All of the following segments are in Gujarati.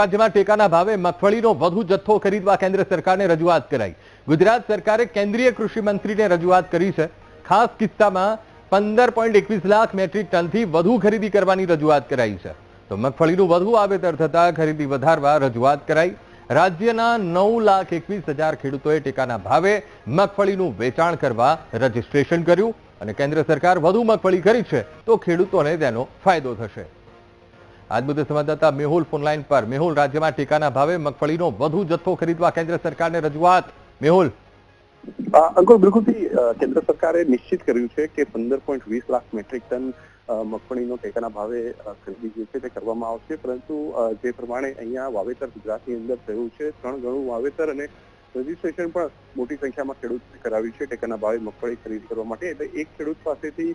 રાજ્યમાં ટેકાના ભાવે મગફળીનો વધુ જથ્થો ખરીદવા કેન્દ્ર સરકારને રજૂઆત કરાઈ. ગુજરાત સરકારે કેન્દ્રીય કૃષિ મંત્રીને રજૂઆત કરી છે. ખાસ કિસ્સામાં પંદર પોઈન્ટ એકવીસ લાખ મેટ્રિક ટનથી વધુ ખરીદી કરવાની રજૂઆત કરાઈ છે. તો મગફળીનું વધુ વાવેતર થતા ખરીદી વધારવા રજૂઆત કરાઈ. રાજ્યના નવ લાખ એકવીસ હજાર ખેડૂતોએ ટેકાના ભાવે મગફળીનું વેચાણ કરવા રજીસ્ટ્રેશન કર્યું અને કેન્દ્ર સરકાર વધુ મગફળી ખરીદશે તો ખેડૂતોને તેનો ફાયદો થશે. આજ મુદ્દે સંવાદદાતા મેહુલ ફોનલાઈન પર. મેહુલ, રાજ્યમાં ટેકાના ભાવે મગફળીનો વધુ જથ્થો ખરીદવા કેન્દ્ર સરકારને રજૂઆત. મેહુલ. અંકુર બિલકુલથી કેન્દ્ર સરકારે નિશ્ચિત કર્યું છે કે પંદર પોઈન્ટ વીસ લાખ મેટ્રિક ટન મગફળીનો ટેકાના ભાવે ખરીદી જે છે તે કરવામાં આવશે. પરંતુ જે પ્રમાણે અહીંયા વાવેતર ગુજરાતની અંદર થયું છે, ત્રણ ગણું વાવેતર અને રજીસ્ટ્રેશન પણ મોટી સંખ્યામાં ખેડૂત કરાવ્યું છે. ટેકાના ભાવે મગફળી ખરીદી કરવા માટે. એટલે એક ખેડૂત પાસેથી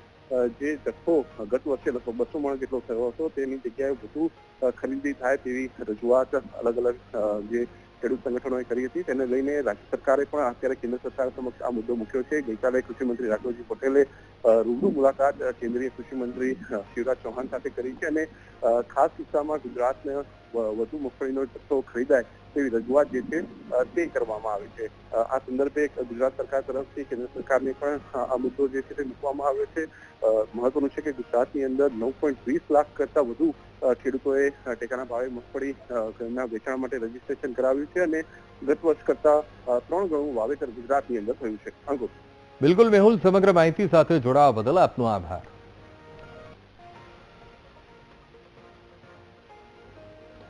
જે જથ્થો ગત વર્ષે લગભગ બસો મણ જેટલો થયો હતો, તેની જગ્યાએ વધુ ખરીદી થાય તેવી રજૂઆત અલગ અલગ જે ખેડૂત સંગઠનોએ કરી હતી. તેને લઈને રાજ્ય સરકારે પણ અત્યારે કેન્દ્ર સરકાર સમક્ષ આ મુદ્દો મૂક્યો છે. ગઈકાલે કૃષિમંત્રી રાઘવજી પટેલે રૂબરૂ મુલાકાત કેન્દ્રીય કૃષિમંત્રી શિવરાજ ચૌહાણ સાથે કરી છે અને ખાસ કિસ્સામાં ગુજરાતને વધુ મગફળીનો જથ્થો ખરીદાય તેવી રજૂઆત જે છે તે કરવામાં આવી છે. આ સંદર્ભે ગુજરાત સરકાર તરફથી કેન્દ્ર સરકારને પણ આ મુદ્દો જે છે તે મૂકવામાં આવ્યો છે. મહત્વનું છે કે ગુજરાતની અંદર નવ પોઈન્ટ વીસ લાખ કરતા વધુ ખેડૂતોએ ટેકાના ભાવે મગફળી અ, વેચાણ માટે રજીસ્ટ્રેશન કરાવ્યું છે અને ગત વર્ષ કરતા ત્રણ ગણું વાવેતર ગુજરાતની અંદર થયું છે. અંકુર. બિલકુલ મેહુલ સમગ્ર માહિતી સાથે જોડાવા બદલ આપનો આભાર.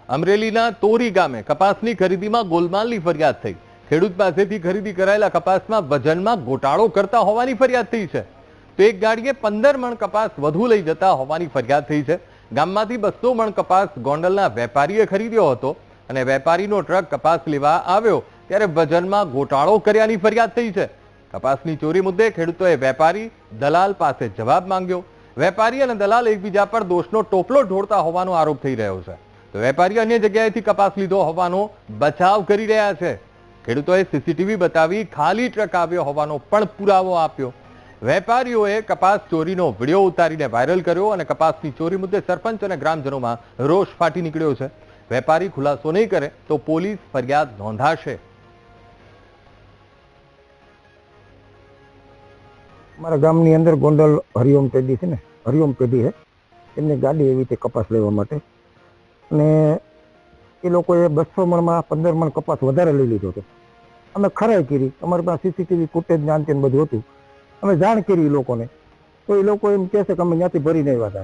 અમરેલીના તોરી ગામે કપાસની ખરીદીમાં ગોલમાલની ફરિયાદ થઈ. ખેડૂત પાસેથી ખરીદી કરાયેલા કપાસમાં વજનમાં ગોટાળો કરતા હોવાની ફરિયાદ થઈ છે. તો એક ગાડીએ પંદર મણ કપાસ વધુ લઈ જતા હોવાની ફરિયાદ થઈ છે. ગામમાંથી બસો મણ કપાસ ગોંડલના વેપારીએ ખરીદ્યો હતો અને વેપારીનો ટ્રક કપાસ લેવા આવ્યો, ત્યારે વજનમાં ગોટાળો કર્યાની ફરિયાદ થઈ છે. કપાસની ચોરી મુદ્દે ખેડૂતોએ વેપારી દલાલ પાસે જવાબ માંગ્યો. વેપારી અને દલાલ એકબીજા પર દોષનો ટોપલો ઢોળતા હોવાનો આરોપ થઈ રહ્યો છે. તો વેપારી અન્ય જગ્યાએથી કપાસ લીધો હોવાનો બચાવ કરી રહ્યા છે. ખેડૂતોએ સીસીટીવી બતાવી ખાલી ટ્રક આવ્યો હોવાનો પણ પુરાવો આપ્યો. વેપારીઓએ કપાસ ચોરીનો વીડિયો ઉતારીને વાયરલ કર્યો અને કપાસની ચોરી મુદ્દે સરપંચ અને ગ્રામજનોમાં રોષ ફાટી નીકળ્યો છે. વેપારી ખુલાસો નહીં કરે તો પોલીસ ફરિયાદ નોંધાશે. મારા ગામની અંદર ગોંડલ હરિઓમ પેઢી છે ને, હરિઓમ પેઢી છે. એમની ગાડી એવી રીતે કપાસ લેવા માટે. અને એ લોકોએ બસો મણમાં પંદર મણ કપાસ વધારે લઈ લીધો હતો. અમે ખરાઈ કરી. અમારી પાસે સીસીટીવી ફૂટેજ ને આન તેન બધું હતું. અમે જાણ કરી લોકોને. તો એ લોકો એમ કહે છે કે અમે ત્યાંથી ભરીને આવ્યા હતા.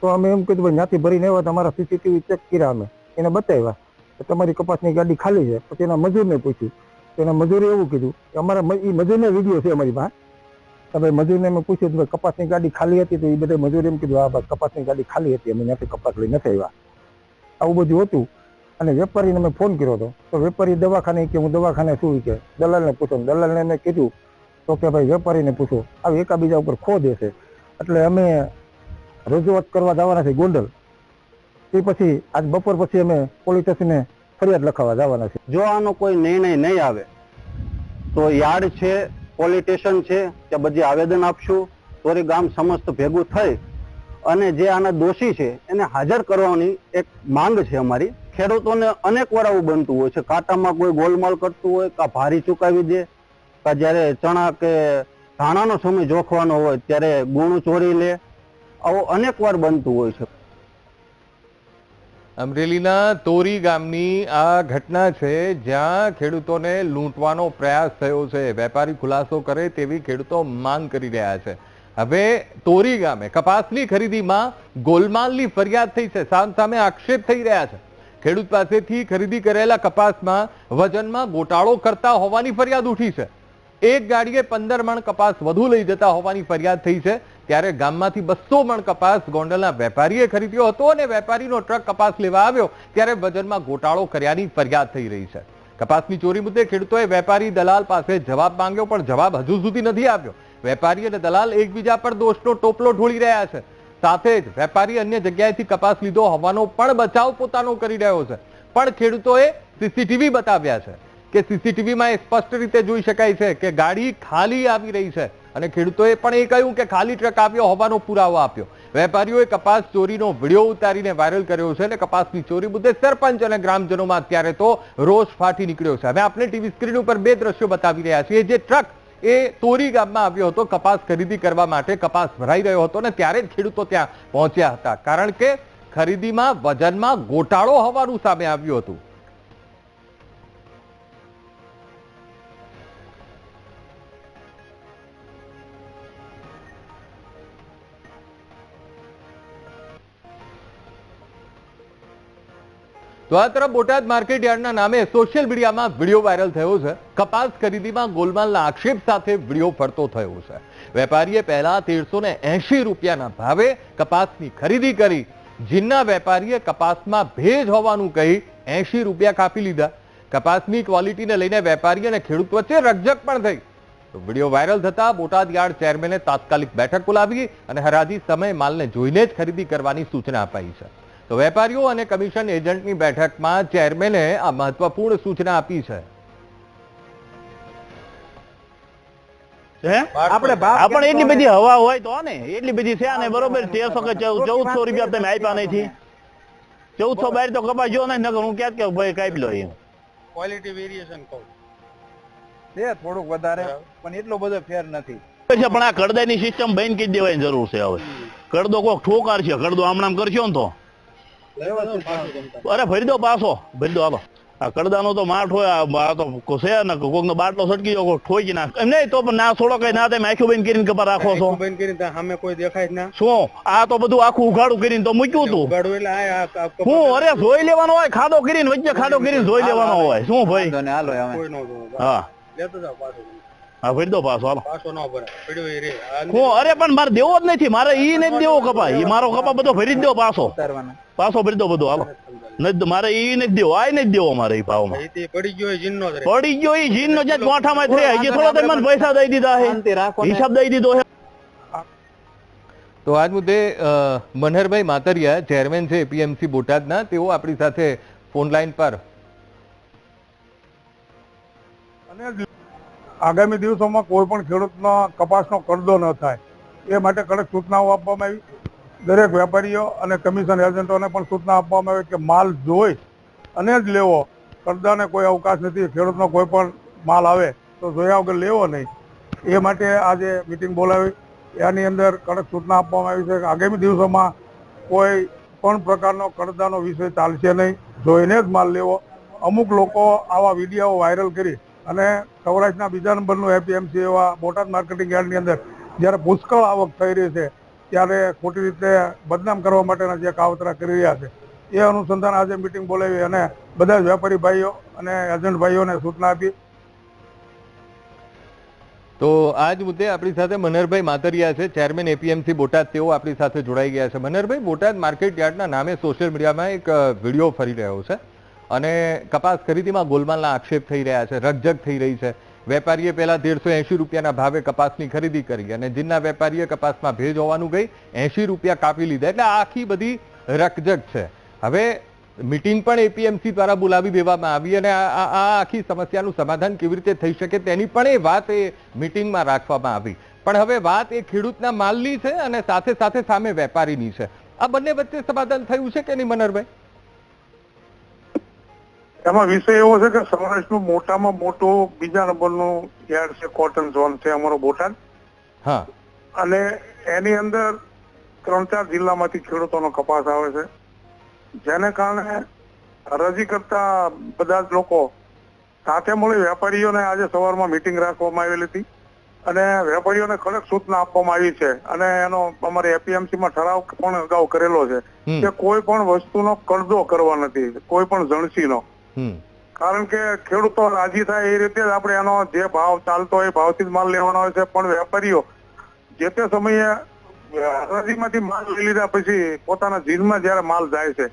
તો અમે એમ કીધું, ભાઈ ત્યાંથી ભરીને આવ્યા અમારા સીસીટીવી ચેક કર્યા અમે. એને બતાવ્યા કે તમારી કપાસની ગાડી ખાલી છે. પછી એના મજૂરને પૂછ્યું. તો એના મજૂરે એવું કીધું કે, અમારા એ મજૂરને વીડિયો છે અમારી પાસે. તમે ભાઈ મજૂરને અમે પૂછ્યું કે કપાસની ગાડી ખાલી હતી? તો એ બધા મજૂર એમ કીધું, હા, ભાઈ, કપાસની ગાડી ખાલી હતી. અમે ત્યાંથી કપાસ લઈ નથી આવ્યા. આવું બધું હતું. અને વેપારીને મેં ફોન કર્યો હતો. તો વેપારી દવાખાને કે, હું દવાખાને શું કે? દલાલને પૂછો દલાલને મેં કીધું તો કે ભાઈ વેપારીને પૂછો આ એકાબીજા ઉપર ખો દેશે એટલે અમે રજૂઆત કરવા જવાના છે ગોંડલ. એ પછી આજ બપોર પછી અમે પોલીસ સ્ટેશને ફરિયાદ લખાવવા જવાના છે જો આનો કોઈ નિર્ણય નહીં આવે, તો યાર્ડ છે, પોલીસ સ્ટેશન છે ત્યાં બધી આવેદન આપશું, તોરી ગામ સમસ્ત ભેગું થઈ, અને જે આના દોષી છે, એને હાજર કરવાની એક માંગ છે અમારી. ખેડૂતોને અનેક વાર આવું બનતું હોય છે. કાંટામાં કોઈ ગોલમાલ કરતું હોય કા ભારી ચુકાવી દે કા જ્યારે ચણા કે ધાણાનો સમય જોખવાનો હોય, ત્યારે ગુણ ચોરી લે. આવું અનેક વાર બનતું હોય છે. અમરેલીના તોરી ગામની આ ઘટના છે, જ્યાં ખેડૂતોને લૂંટવાનો પ્રયાસ થયો છે. વેપારી ખુલાસો કરે તેવી ખેડૂતો માંગ કરી રહ્યા છે. હવે તોરી ગામે કપાસની ખરીદીમાં ગોલમાલની ફરિયાદ થઈ છે. સામ આક્ષેપ થઈ રહ્યા છે. ખેડૂત પાસેથી ખરીદી કરેલા કપાસમાં વજનમાં ગોટાળો કરતા હોવાની ફરિયાદ ઉઠી છે. એક ગાડીએ પંદર મણ કપાસ વધુ લઈ જતા હોવાની ફરિયાદ થઈ છે. ત્યારે ગામમાંથી બસો મણ કપાસ ગોંડલના વેપારીએ ખરીદ્યો હતો અને વેપારીનો ટ્રક કપાસ લેવા આવ્યો. ત્યારે વજનમાં ગોટાળો કર્યાની ફરિયાદ થઈ રહી છે. કપાસની ચોરી મુદ્દે ખેડૂતોએ વેપારી દલાલ પાસે જવાબ માંગ્યો, પણ જવાબ હજુ સુધી નથી આવ્યો. વેપારી અને દલાલ એકબીજા પર દોષનો ટોપલો ઢોળી રહ્યા છે. સાથે જ વેપારી અન્ય જગ્યાએથી કપાસ લીધો હોવાનો પણ બચાવ પોતાનો કરી રહ્યો છે. પણ ખેડૂતોએ સીસીટીવી બતાવ્યા છે. કે સીસીટીવીમાં એ સ્પષ્ટ રીતે જોઈ શકાય છે કે ગાડી ખાલી આવી રહી છે. અને ખેડૂતોએ પણ એ કહ્યું કે ખાલી ટ્રક આવ્યો, હોવાનો પુરાવો આપ્યો. વેપારીઓએ કપાસ ચોરીનો વીડિયો ઉતારીને વાયરલ કર્યો છે અને કપાસની ચોરી મુદ્દે સરપંચ અને ગ્રામજનોમાં અત્યારે તો રોષ ફાટી નીકળ્યો છે. હવે આપણે ટીવી સ્ક્રીન ઉપર બે દ્રશ્યો બતાવી રહ્યા છીએ. જે ટ્રક એ તોરી ગામમાં આવ્યો હતો, કપાસ ખરીદી કરવા માટે કપાસ ભરાઈ રહ્યો હતો અને ત્યારે જ ખેડૂતો ત્યાં પહોંચ્યા હતા. કારણ કે ખરીદીમાં વજનમાં ગોટાળો હોવાનું સામે આવ્યું હતું. તો આ તરફ બોટાદ માર્કેટ યાર્ડના નામે સોશિયલ મીડિયામાં વીડિયો વાયરલ થયો છે. કપાસ ખરીદીમાં ગોલમાલના આક્ષેપ સાથે વીડિયો ફરતો થયો છે. વેપારીએ પહેલા તેરસો એંશી રૂપિયાના ભાવે કપાસની ખરીદી કરી. જીનના વેપારીએ કપાસમાં ભેજ હોવાનું કહી એંશી રૂપિયા કાપી લીધા. કપાસની ક્વોલિટીને લઈને વેપારી અને ખેડૂત વચ્ચે રકઝક પણ થઈ. વીડિયો વાયરલ થતા બોટાદ યાર્ડ ચેરમેને તાત્કાલિક બેઠક બોલાવી અને હરાજી સમયે માલને જોઈને જ ખરીદી કરવાની સૂચના અપાઈ છે. તો વેપારીઓ અને કમિશન એજન્ટની બેઠકમાં ચેરમેને આ મહત્વપૂર્ણ સૂચના આપી છે. આપણે આપણે એટલી બધી હવા હોય તો ને એટલી બધી છે ને બરોબર તેરસો કે ચૌદસો રૂપિયા તમે આપ્યા નથી. ચૌદસો બાર તો કપાસ જો ને નકર હું ક્યાં કે ભાઈ કાપી લો એમ. ક્વોલિટી વેરિએશન કહું. છે થોડુંક વધારે પણ એટલો બધો ફેર નથી. છે પણ આ કડદાની સિસ્ટમ બંધ કરી દેવાની જરૂર છે હવે. કડદો કોક ઠોકાર છે કડદો આમ કરશો ને તો. અરે ભરી દો પાછો ભરી દો હાલો. આ કડદાનો તો માઠ હોય આ તો છે ને કોક નો બાટલો સટકી કોક ઠોકી નાખ એમ નહીં તો પણ ના છોડો કઈ ના તમે આખું બંધ કરીને કપા રાખો છો. બંધ કરીને સામે કોઈ દેખાય ના. શું? આ તો બધું આખું ઉઘાડું કરીને તો મૂક્યું તું. ઉઘાડું એટલે હું અરે જોઈ લેવાનો હોય ખાડો કરીને વચ્ચે ખાડો કરીને જોઈ લેવાનો હોય. શું ભાઈ? હાલો. હા. લેતો જાવ પાછો. હા ભરી દો પાછો હાલો. પાછો ન ભરે પડ્યો એ રે. આ હું અરે પણ મારે દેવો જ નથી. મારે ઈ નથી દેવો કપા ઈ મારો કપા બધો ભરી જ દો પાછો. ઉતારવાના. પાછો ભરી દો બધો હાલો. નથી મારે ઈ નથી દેવો. આ નથી દેવો મારે ઈ ભાવમાં. એ તે પડી ગયો જીનનો રે. પડી ગયો ઈ જીન નો જે મોઠામાં થઈ હજી થોડો તમે મને પૈસા દઈ દીધા હે. શાંતિ રાખો હિસાબ દઈ દીધો હે. તો આજ મુદ્દે મનહરભાઈ માતરિયા ચેરમેન છે એપીએમસી બોટાદના તેઓ આપણી સાથે ફોન લાઈન પર. અને આગામી દિવસોમાં કોઈ પણ ખેડૂતનો કપાસનો કરદો ન થાય. એ માટે કડક સૂચનાઓ આપવામાં આવી. દરેક વેપારીઓ અને કમિશન એજન્ટોને પણ સૂચના આપવામાં આવી કે માલ જોઈ અને જ લેવો. કરદાને કોઈ અવકાશ નથી. ખેડૂતનો કોઈ પણ માલ આવે તો જોયા વગર લેવો નહીં. એ માટે આજે મિટિંગ બોલાવી. એની અંદર કડક સૂચના આપવામાં આવી છે કે આગામી દિવસોમાં કોઈ પણ પ્રકારનો કરદાનો વિષય ચાલશે નહીં. જોઈને જ માલ લેવો. અમુક લોકો આવા વીડિયો વાયરલ કરી અને સૌરાષ્ટ્રના બીજા નંબરનું એપીએમસી એવા બોટાદ માર્કેટિંગ યાર્ડની અંદર જ્યારે પુષ્કળ આવક થઈ રહી છે, ત્યારે ખોટી રીતે બદનામ કરવા માટેના જે કાવતરા કરી રહ્યા છે, એ અનુસંધાન આજે મિટિંગ બોલાવી અને બધા જ વેપારી ભાઈઓ અને એજન્ટ ભાઈઓને સૂચના આપી. તો આજ મુદ્દે આપણી સાથે મનહરભાઈ માતરિયા છે, ચેરમેન એપીએમસી બોટાદ. તેઓ આપણી સાથે જોડાઈ ગયા છે. મનહરભાઈ, બોટાદ માર્કેટ યાર્ડના નામે સોશિયલ મીડિયામાં એક વીડિયો ફરી રહ્યો છે. અને કપાસ ખરીદીમાં ગોલમાલના આક્ષેપ થઈ રહ્યા છે, રકઝક થઈ રહી છે. વેપારીએ પહેલા તેરસો એંશી રૂપિયાના ભાવે કપાસની ખરીદી કરી અને જીનના વેપારીએ કપાસમાં ભેજ હોવાનું ગઈ એંશી રૂપિયા કાપી લીધા. એટલે આખી બધી રકઝક છે. હવે મિટિંગ પણ એપીએમસી દ્વારા બોલાવી દેવામાં આવી અને આ આખી સમસ્યાનું સમાધાન કેવી રીતે થઈ શકે તેની પણ એ વાત એ મિટિંગમાં રાખવામાં આવી. પણ હવે વાત એ ખેડૂતના માલની છે અને સાથે સાથે સામે વેપારીની છે. આ બંને વચ્ચે સમાધાન થયું છે કે નહીં, મનહરભાઈ? એમાં વિષય એવો છે કે સૌરાષ્ટ્રનો મોટામાં મોટું બીજા નંબરનો યાર્ડ છે કોટન ઝોન છે અમારો બોટાદ. હા. અને એની અંદર ત્રણ ચાર જિલ્લામાંથી ખેડૂતોનો કપાસ આવે છે. જેને કારણે હરાજી કરતા બધા જ લોકો સાથે મળી વેપારીઓને આજે સવારમાં મિટિંગ રાખવામાં આવેલી હતી. અને વેપારીઓને કડક સૂચના આપવામાં આવી છે. અને એનો અમારે એપીએમસીમાં ઠરાવ પણ અગાઉ કરેલો છે કે કોઈ પણ વસ્તુનો કરદો કરવા નથી. કોઈ પણ જણસીનો. કારણ કે ખેડૂતો રાજી થાય એ રીતે જ આપણે એનો જે ભાવ ચાલતો હોય ભાવથી જ માલ લેવાનો હોય છે. પણ વેપારીઓ જે તે સમયે હરાજીમાંથી માલ લઈ લીધા પછી પોતાના જીનમાં જ્યારે માલ જાય છે,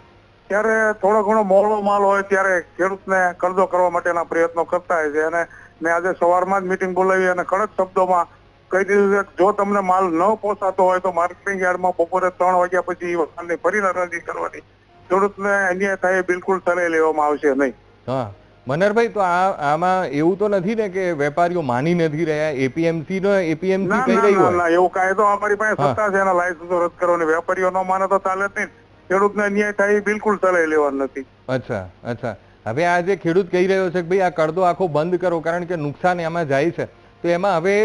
ત્યારે થોડો ઘણો મોડો માલ હોય ત્યારે ખેડૂતને કરજો કરવા માટેના પ્રયત્નો કરતા હોય છે. અને મેં આજે સવારમાં જ મિટિંગ બોલાવી અને કડક શબ્દોમાં કહી દીધું છે જો તમને માલ ન પોસાતો હોય તો માર્કેટિંગ યાર્ડમાં બપોરે ત્રણ વાગ્યા પછી એ માલની ફરી હરાજી કરવાની ખેડૂતને અન્યાય થાય બિલકુલ સલાહ લેવામાં આવશે નહીં. હા. મનરભાઈ તો આ આમાં એવું તો નથી ને કે વેપારીઓ માની નથી રહ્યા એપીએમસી નો એપીએમસી કહી રહ્યું હોય. ના એવું કાયદો અમારી પાસે સત્તા છે એના લાયસન્સ રદ કરવાની. વેપારીઓ ન માને તો ચાલે જ નહીં. ખેડૂતને અન્યાય થાય એ બિલકુલ ચલાવી લેવાનું નથી. અચ્છા અચ્છા. હવે આ જે ખેડૂત કહી રહ્યો છે કે ભાઈ આ કડદો આખો બંધ કરો કારણ કે નુકસાન એમાં જાય છે. તો એમાં હવે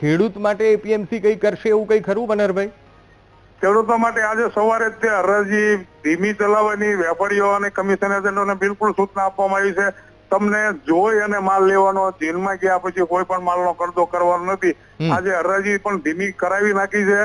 ખેડૂત માટે એપીએમસી કઈ કરશે એવું કઈ ખરું મનહરભાઈ ખેડૂતો માટે આજે સવારે જ તે હરાજી ધીમી ચલાવવાની વેપારીઓ અને કમિશન એજન્ટોને બિલકુલ સૂચના આપવામાં આવી છે. તમને જોઈ અને માલ લેવાનો જેલમાં ગયા પછી કોઈ પણ માલનો કરદો કરવાનો નથી. આજે હરાજી પણ ધીમી કરાવી નાખી છે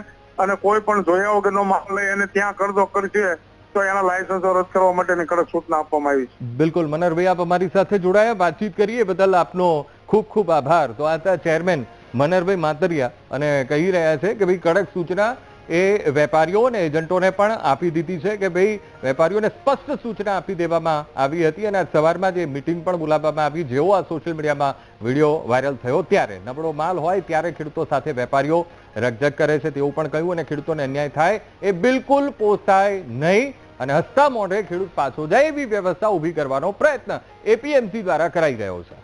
અને કોઈ પણ જોયા વગરનો માલ લઈ અને ત્યાં કરદો કરશે તો એના લાયસન્સો રદ કરવા માટેની કડક સૂચના આપવામાં આવી છે. બિલકુલ. મનરભાઈ આપ અમારી સાથે જોડાયા. વાતચીત કરીએ. બદલ આપનો ખૂબ ખૂબ આભાર. તો આ ચેરમેન મનરભાઈ માતરિયા અને કહી રહ્યા છે કે ભાઈ કડક સૂચના એ વેપારીઓ અને એજન્ટોને પણ આપી દીધી છે કે ભાઈ વેપારીઓને સ્પષ્ટ સૂચના આપી દેવામાં આવી હતી અને સવારમાં જે મિટિંગ પણ બોલાવવામાં આવી, જેવો આ સોશિયલ મીડિયામાં વીડિયો વાયરલ થયો ત્યારે નબળો માલ હોય ત્યારે ખેડૂતો સાથે વેપારીઓ રકઝક કરે છે તેવું પણ કહ્યું અને ખેડૂતોને અન્યાય થાય એ બિલકુલ પોસાય નહીં અને હસતા મોઢે ખેડૂત પાછો જાય એવી વ્યવસ્થા ઊભી કરવાનો પ્રયત્ન એપીએમસી દ્વારા કરાઈ રહ્યો છે.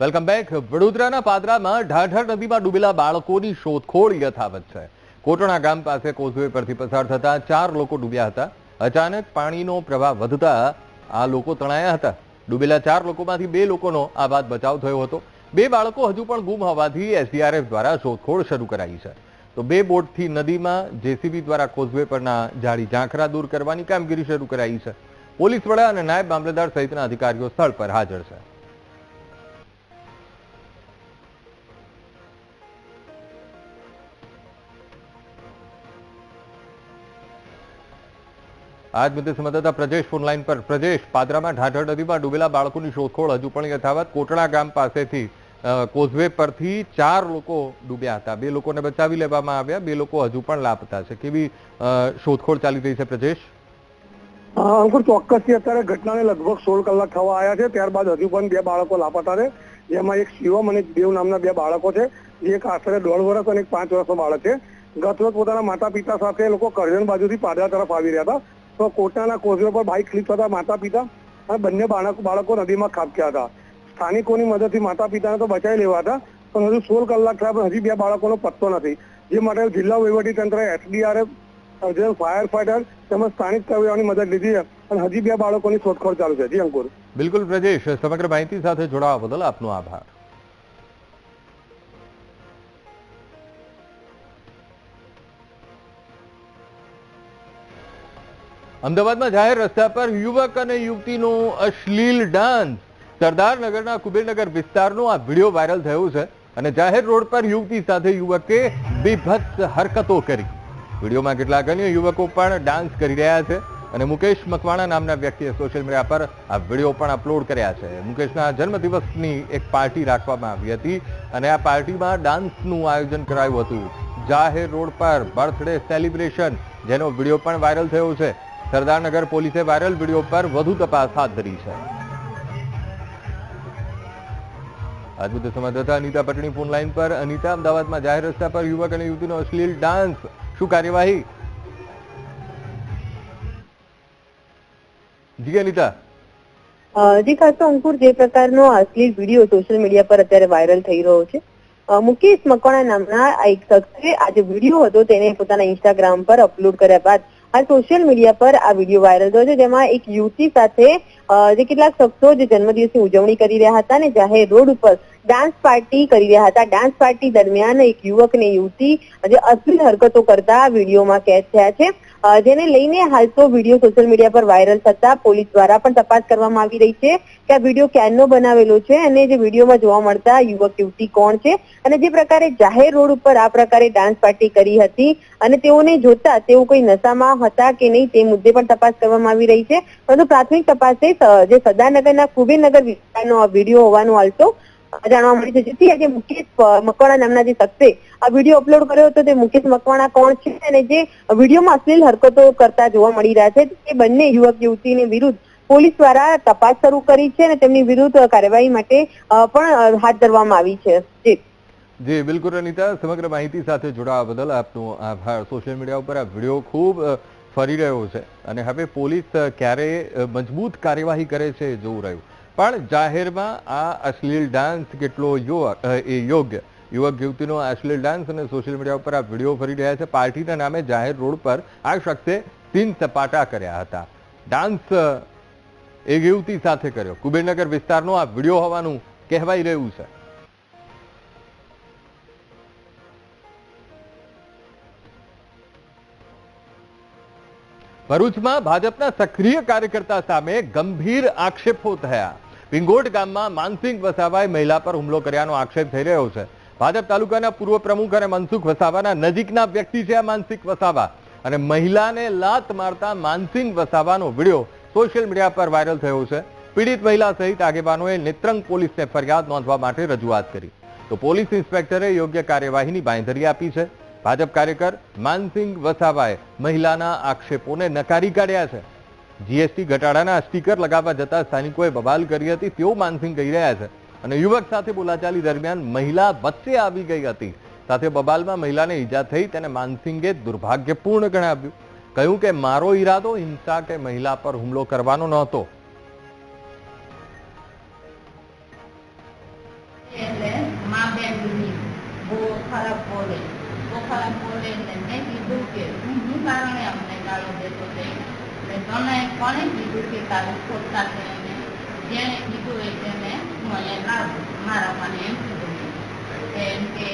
વેલકમ બેક વડોદરાના પાદરામાં ઢાઢર નદીમાં ડૂબેલા બાળકોની શોધખોળ યથાવત છે. કોટણા ગામ પાસે કોઝવે પરથી પસાર થતા ચાર લોકો ડૂબ્યા હતા. અચાનક પાણીનો પ્રવાહ વધતા આ લોકો તણાયા હતા. ડૂબેલા ચાર લોકોમાંથી બે લોકોનો આ બાદ બચાવ થયો હતો. બે બાળકો હજુ પણ ગુમ હોવાથી એસડીઆરએફ દ્વારા શોધખોળ શરૂ કરાઈ છે. તો બે બોટથી નદીમાં જેસીબી દ્વારા કોઝવે પરના જાળી ઝાંખરા દૂર કરવાની કામગીરી શરૂ કરાઈ છે. પોલીસ વડા અને નાયબ મામલતદાર સહિતના અધિકારીઓ સ્થળ પર હાજર છે. આજ મુદ્દે સંવાદદાતા પ્રજેશ ફોનલાઈન પર. પ્રજેશ, પાદરામાં ઢાઢર નદીમાં ડૂબેલા બાળકોની શોધખોળ હજુ પણ યથાવત કોટડા ગામ પાસેથી કોઝવે પરથી ચાર લોકો ડૂબ્યા હતા. બે લોકોને બચાવી લેવામાં આવ્યા, બે લોકો હજુ પણ લાપતા છે. કેવી શોધખોળ ચાલી રહી છે પ્રજેશ? અંકુર, ચોક્કસથી અત્યારે ઘટનાને લગભગ સોળ કલાક થવા આવ્યા છે. ત્યારબાદ હજુ પણ બે બાળકો લાપતા છે. જેમાં એક શિવમ અને દેવ નામના બે બાળકો છે. એક આશરે દોઢ વર્ષ અને એક પાંચ વર્ષનો બાળક છે. ગત રોજ પોતાના માતા પિતા સાથે એ લોકો કરજણ બાજુથી પાદરા તરફ આવી રહ્યા હતા. તો કોટાના કોઝવે પર બાઇક સ્લીપ થતા માતા પિતા અને બંને બાળકો નદીમાં ખાબક્યા હતા. સ્થાનિકોની મદદથી માતા પિતાને તો બચાવી લેવા હતા, પણ હજુ સોળ કલાક થયા પણ હજી બે બાળકોનો પત્તો નથી. જે માટે જિલ્લા વહીવટી તંત્ર એસડીઆરએફ ફાયર ફાઈટર તેમજ સ્થાનિક કર્મીઓની મદદ લીધી છે અને હજી બે બાળકોની શોધખોળ ચાલુ છે. જી અંકુર. બિલકુલ પ્રજેશ, સમગ્ર માહિતી સાથે જોડાવા બદલ આપનો આભાર. અમદાવાદમાં જાહેર રસ્તા પર યુવક અને યુવતીનું અશ્લીલ ડાન્સ. સરદારનગરના કુબેરનગર વિસ્તારનો આ વીડિયો વાયરલ થયો છે અને જાહેર રોડ પર યુવતી સાથે યુવકે બીભત્સ હરકતો કરી. વિડીયોમાં કેટલાક અન્ય યુવકો પણ ડાન્સ કરી રહ્યા છે અને મુકેશ મકવાણા નામના વ્યક્તિએ સોશિયલ મીડિયા પર આ વીડિયો પણ અપલોડ કર્યા છે. મુકેશના જન્મદિવસની એક પાર્ટી રાખવામાં આવી હતી અને આ પાર્ટીમાં ડાન્સનું આયોજન કરાયું હતું. જાહેર રોડ પર બર્થડે સેલિબ્રેશન, જેનો વીડિયો પણ વાયરલ થયો છે. સરદારનગર પોલીસે વાયરલ વીડિયો પર વધુ તપાસ હાથ ધરી છે. અદભુત સંવાદદાતા અનિતા પટણી ફોન લાઈન પર. અનિતા, અમદાવાદમાં જાહેર રસ્તા પર યુવક અને યુવતીનો અશ્લીલ ડાન્સ. શું કાર્યવાહી? જી, અનિતા. જી, ખાસ તો અંકુર, જે પ્રકારનો અશ્લીલ વીડિયો સોશિયલ મીડિયા પર અત્યારે વાયરલ થઈ રહ્યો છે મુકેશ મકવાણા નામના એક શખ્સે આ જે વીડિયો હતો, તેને પોતાના ઇન્સ્ટાગ્રામ પર અપલોડ કર્યા બાદ આ સોશિયલ મીડિયા પર આ વીડિયો વાયરલ થયો છે. જેમાં એક યુવતી સાથે જે કેટલાક શખ્સો જે જન્મદિવસની ઉજવણી કરી રહ્યા હતા અને જાહેર રોડ ઉપર ડાન્સ પાર્ટી કરી રહ્યા હતા. ડાન્સ પાર્ટી દરમિયાન એક યુવક ને યુવતી જે અશ્લીલ હરકતો કરતા વિડીયોમાં કેદ થયા છે. જેને લઈને હાલ તો વીડિયો સોશિયલ મીડિયા પર વાયરલ થતા પોલીસ દ્વારા પણ તપાસ કરવામાં આવી રહી છે કે આ વીડિયો ક્યારનો બનાવેલો છે અને જે વિડીયોમાં જોવા મળતા યુવક, યુવતી કોણ છે અને જે પ્રકારે જાહેર રોડ ઉપર આ પ્રકારે ડાન્સ પાર્ટી કરી હતી અને તેઓને જોતા તેઓ કોઈ નશામાં હતા કે નહીં તે મુદ્દે પણ તપાસ કરવામાં આવી રહી છે. પરંતુ પ્રાથમિક તપાસે જે સદાનગરના કુબેરનગર વિસ્તારનો આ વીડિયો હોવાનું હાલ તો જાણવા મળી છે. જેથી આજે મુકેશ મકવાણા નામના જે શખ્સે આ વીડિયો અપલોડ કર્યો હતો, તે મુકેશ મકવાણા કોણ છે અને જે વિડીયોમાં અશ્લીલ હરકતો કરતા જોવા મળી રહ્યા છે, તે બંને યુવક યુવતીની વિરુદ્ધ પોલીસ દ્વારા તપાસ શરૂ કરી છે અને તેમની વિરુદ્ધ કાર્યવાહી માટે પણ હાથ ધરવામાં આવી છે. જી. જી, બિલકુલ અનિતા, સમગ્ર માહિતી સાથે જોડાવા બદલ આપનો આભાર. સોશિયલ મીડિયા ઉપર આ વીડિયો ખૂબ ફરી રહ્યો છે અને હવે પોલીસ ક્યારે મજબૂત કાર્યવાહી કરે છે જોવું રહ્યું. પણ જાહેરમાં આ અશ્લીલ ડાન્સ કેટલો એ યોગ્ય. યુવક યુવતીનો અશ્લીલ ડાન્સ અને સોશિયલ મીડિયા ઉપર આ વીડિયો ફરી રહ્યા છે. પાર્ટીના નામે જાહેર રોડ પર આ શખ્સે તીન સપાટા કર્યા હતા. ડાન્સ એક યુવતી સાથે કર્યો. કુબેરનગર વિસ્તારનો આ વીડિયો હોવાનું કહેવાઈ રહ્યું છે. ભરૂચમાં ભાજપના સક્રિય કાર્યકર્તા સામે ગંભીર આક્ષેપો થયા. પિંગોટ ગામમાં માનસિંહ વસાવાએ મહિલા પર હુમલો કર્યાનો આક્ષેપ થઈ રહ્યો છે. ભાજપ તાલુકાના પૂર્વ પ્રમુખ અને મનસુખ વસાવાના નજીકના વ્યક્તિ છે આ માનસિંહ વસાવા. અને મહિલાને લાત મારતા માનસિંહ વસાવાનો વીડિયો સોશિયલ મીડિયા પર વાયરલ થયો છે. પીડિત મહિલા સહિત આગેવાનોએ નેત્રંગ પોલીસને ફરિયાદ નોંધવા માટે રજૂઆત કરી. તો પોલીસ ઇન્સ્પેક્ટરે યોગ્ય કાર્યવાહીની બાંયધરી આપી છે. ભાજપ કાર્યકર માનસિંહ વસાવાએ મહિલાના આક્ષેપોને નકારી કાઢ્યા છે. જીએસટી ઘટાડાના સ્ટીકર લગાવવા જતા સ્થાનિકોએ બબાલ કરી હતી. તેઓ માનસિંહ કહી રહ્યા છે. અને યુવક સાથે બોલાચાલી દરમિયાન મહિલા વચ્ચે આવી ગઈ હતી. સાથે બબાલમાં મહિલાને ઈજા થઈ તેને માનસિંગે દુર્ભાગ્યપૂર્ણ ગણાવ્યું. કહ્યું કે, મારો ઈરાદો હિંસા કે મહિલા પર હુમલો કરવાનો નહોતો. તને કોણે કીધું કે તારું ખોટા છે જેને કીધું એ તેને મને લાવ. મારા મને એમ કીધું. એમ કે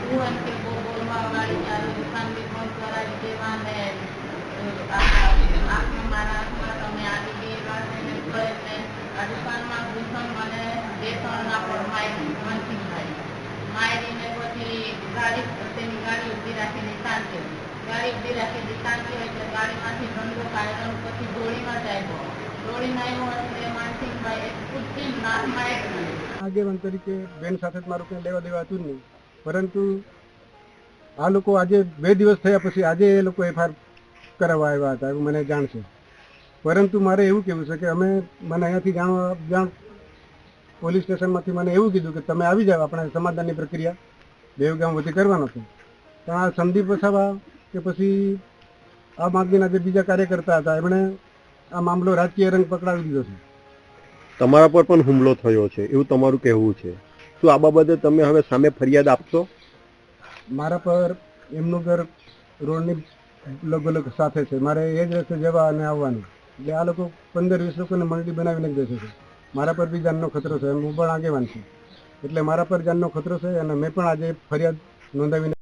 તું એમ કે બહુ બોલવા વાળી તારું દુકાન બી બંધ કરાવી દેવા ને ને તો એટલે આ દુકાનમાં ઘૂસણ મને બે, ત્રણ નાપડ મારી મનસિંહભાઈ પછી ગાડી, તેની ગાડી ઊભી રાખીને તાંક્યો ગાડી ઊભી રાખીને હોય એટલે ગાડીમાંથી ધંધો કાઢ્યો પછી ધોળીમાં જ આગેવાન તરીકે બેન સાથે મારું કંઈ લેવા દેવા હતું નહીં. પરંતુ આ લોકો આજે બે દિવસ થયા પછી આજે એ લોકો એફઆઈઆર કરાવવા આવ્યા હતા એવું મને જાણ છે પરંતુ મારે એવું કહેવું છે કે અમે મને અહીંયાથી જાણવા જાણ પોલીસ સ્ટેશનમાંથી મને એવું કીધું કે તમે આવી જાઓ, આપણે સમાધાનની પ્રક્રિયા દેવગામ વધી કરવાનો છે. પણ આ સંદીપ વસાવા કે પછી આ માગીના જે બીજા કાર્યકર્તા હતા એમણે આ મામલો રાજકીય રંગ પકડાવી દીધો છે. તમારા પર પણ હુમલો થયો છે એવું તમારું કહેવું છે. શું આ બાબતે તમે હવે સામે ફરિયાદ આપશો? મારા પર એમનું ઘર રોડની લગોલગ સાથે છે. મારે એ જ રસ્તે જવા અને આવવાનું. એટલે આ લોકો પંદર વીસ લોકોને મંડળી બનાવીને જ બેસે છે. મારા પર બી જાનનો ખતરો છે. હું પણ આગેવાન છું. એટલે મારા પર જાનનો ખતરો છે અને મેં પણ આજે ફરિયાદ નોંધાવીને